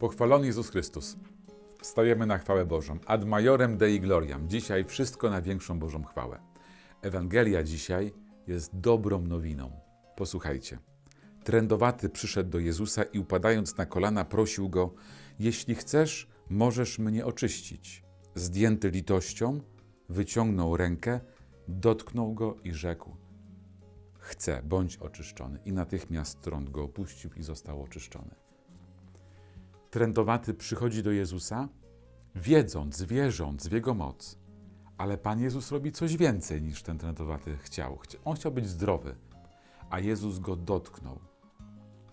Pochwalony Jezus Chrystus. Stajemy na chwałę Bożą. Ad majorem Dei gloriam. Dzisiaj wszystko na większą Bożą chwałę. Ewangelia dzisiaj jest dobrą nowiną. Posłuchajcie. Trędowaty przyszedł do Jezusa i upadając na kolana prosił go: Jeśli chcesz, możesz mnie oczyścić. Zdjęty litością, wyciągnął rękę, dotknął go i rzekł: Chcę, bądź oczyszczony. I natychmiast trąd go opuścił i został oczyszczony. Trędowaty przychodzi do Jezusa, wiedząc, wierząc w Jego moc. Ale Pan Jezus robi coś więcej niż ten trędowaty chciał. Chcia- On chciał być zdrowy, a Jezus go dotknął.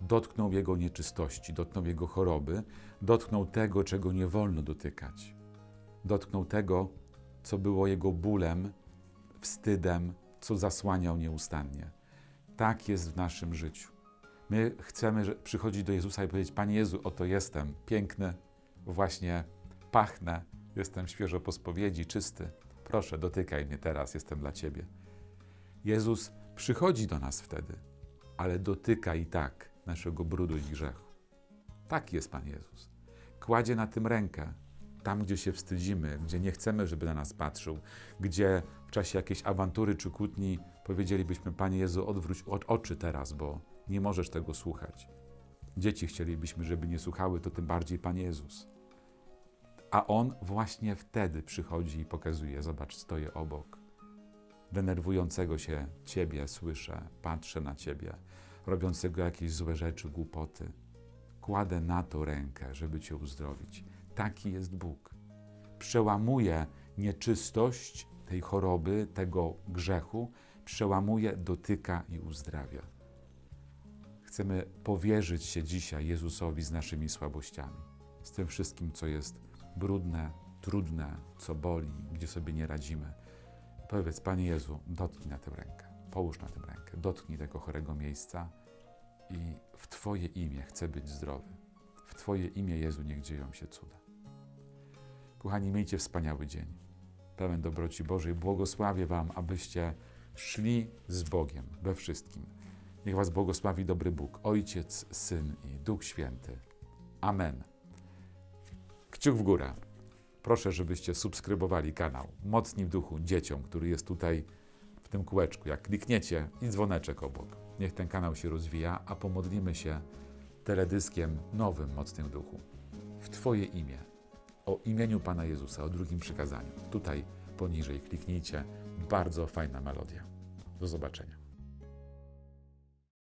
Dotknął jego nieczystości, dotknął jego choroby, dotknął tego, czego nie wolno dotykać. Dotknął tego, co było jego bólem, wstydem, co zasłaniał nieustannie. Tak jest w naszym życiu. My chcemy przychodzić do Jezusa i powiedzieć: Panie Jezu, oto jestem, piękny, właśnie pachnę, jestem świeżo po spowiedzi, czysty. Proszę, dotykaj mnie teraz, jestem dla Ciebie. Jezus przychodzi do nas wtedy, ale dotyka i tak naszego brudu i grzechu. Tak jest Pan Jezus. Kładzie na tym rękę, tam gdzie się wstydzimy, gdzie nie chcemy, żeby na nas patrzył, gdzie w czasie jakiejś awantury czy kłótni powiedzielibyśmy: Panie Jezu, odwróć oczy teraz, bo nie możesz tego słuchać. Dzieci chcielibyśmy, żeby nie słuchały, to tym bardziej Pan Jezus. A On właśnie wtedy przychodzi i pokazuje: Zobacz, stoję obok. Denerwującego się Ciebie słyszę, patrzę na Ciebie, robiącego jakieś złe rzeczy, głupoty. Kładę na to rękę, żeby Cię uzdrowić. Taki jest Bóg. Przełamuje nieczystość tej choroby, tego grzechu, przełamuje, dotyka i uzdrawia. Chcemy powierzyć się dzisiaj Jezusowi z naszymi słabościami, z tym wszystkim, co jest brudne, trudne, co boli, gdzie sobie nie radzimy. Powiedz, Panie Jezu, dotknij na tę rękę, połóż na tę rękę, dotknij tego chorego miejsca i w Twoje imię chcę być zdrowy. W Twoje imię, Jezu, niech dzieją się cuda. Kochani, miejcie wspaniały dzień, pełen dobroci Bożej. Błogosławię Wam, abyście szli z Bogiem we wszystkim. Niech Was błogosławi dobry Bóg, Ojciec, Syn i Duch Święty. Amen. Kciuk w górę. Proszę, żebyście subskrybowali kanał Mocni w Duchu dzieciom, który jest tutaj w tym kółeczku. Jak klikniecie i dzwoneczek obok. Niech ten kanał się rozwija, a pomodlimy się teledyskiem nowym Mocnym Duchu. W Twoje imię. O imieniu Pana Jezusa, o drugim przykazaniu. Tutaj poniżej kliknijcie. Bardzo fajna melodia. Do zobaczenia.